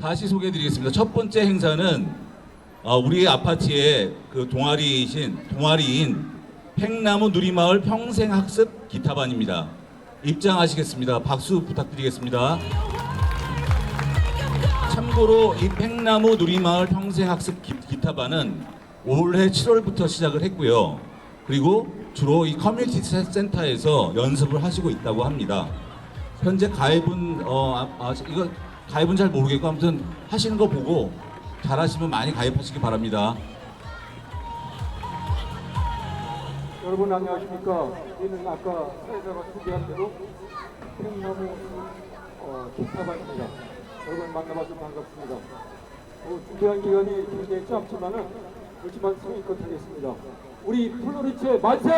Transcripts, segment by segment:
다시 소개해드리겠습니다. 첫 번째 행사는 어, 우리 아파트의 그 동아리이신 동아리인 팽나무 누리마을 평생학습 기타반입니다. 입장하시겠습니다. 박수 부탁드리겠습니다. 참고로 이 팽나무 누리마을 평생학습 기, 기타반은 올해 7월부터 시작을 했고요. 그리고 주로 이 커뮤니티 센- 센터에서 연습을 하시고 있다고 합니다. 현재 가입은 어 아, 아, 이거 가입은 잘 모르겠고 아무튼 하시는 거 보고 잘하시면 많이 가입하시기 바랍니다. 여러분 안녕하십니까? 이는 아까 사회자가 소개한 대로 팽나무 어, 기타반입니다. 여러분 만나봐서 반갑습니다. 어, 준비한 기간이 굉장히 짧지만은 그렇지만 성의껏 하겠습니다. 우리 플로리체 만세!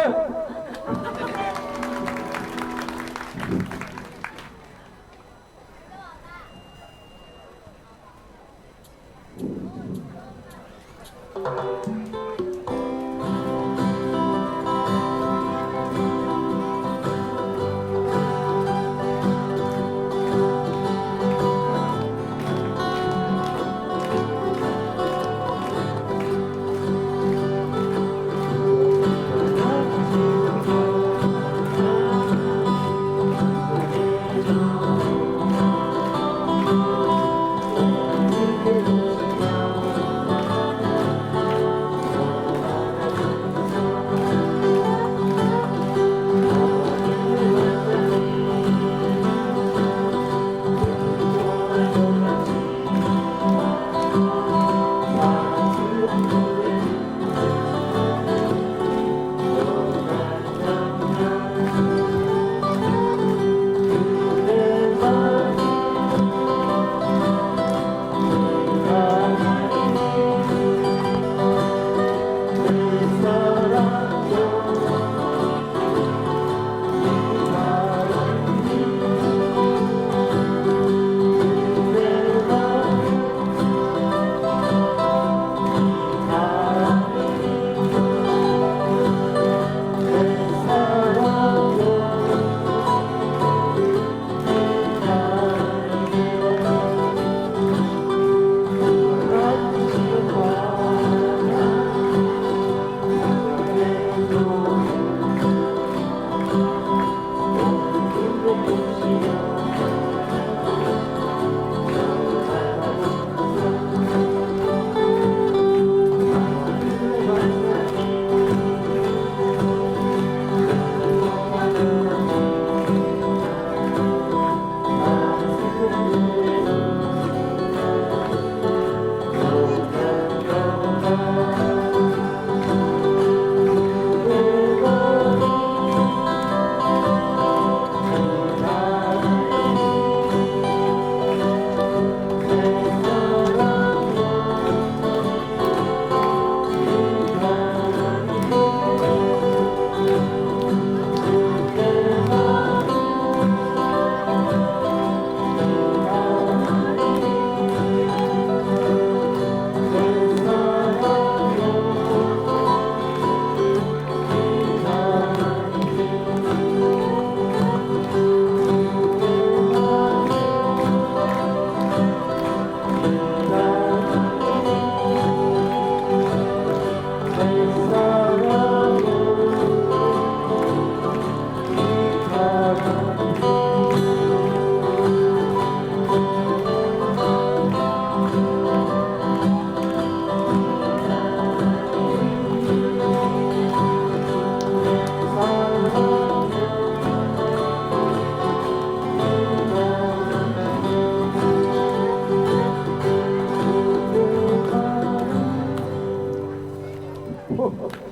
Oh, oh, oh.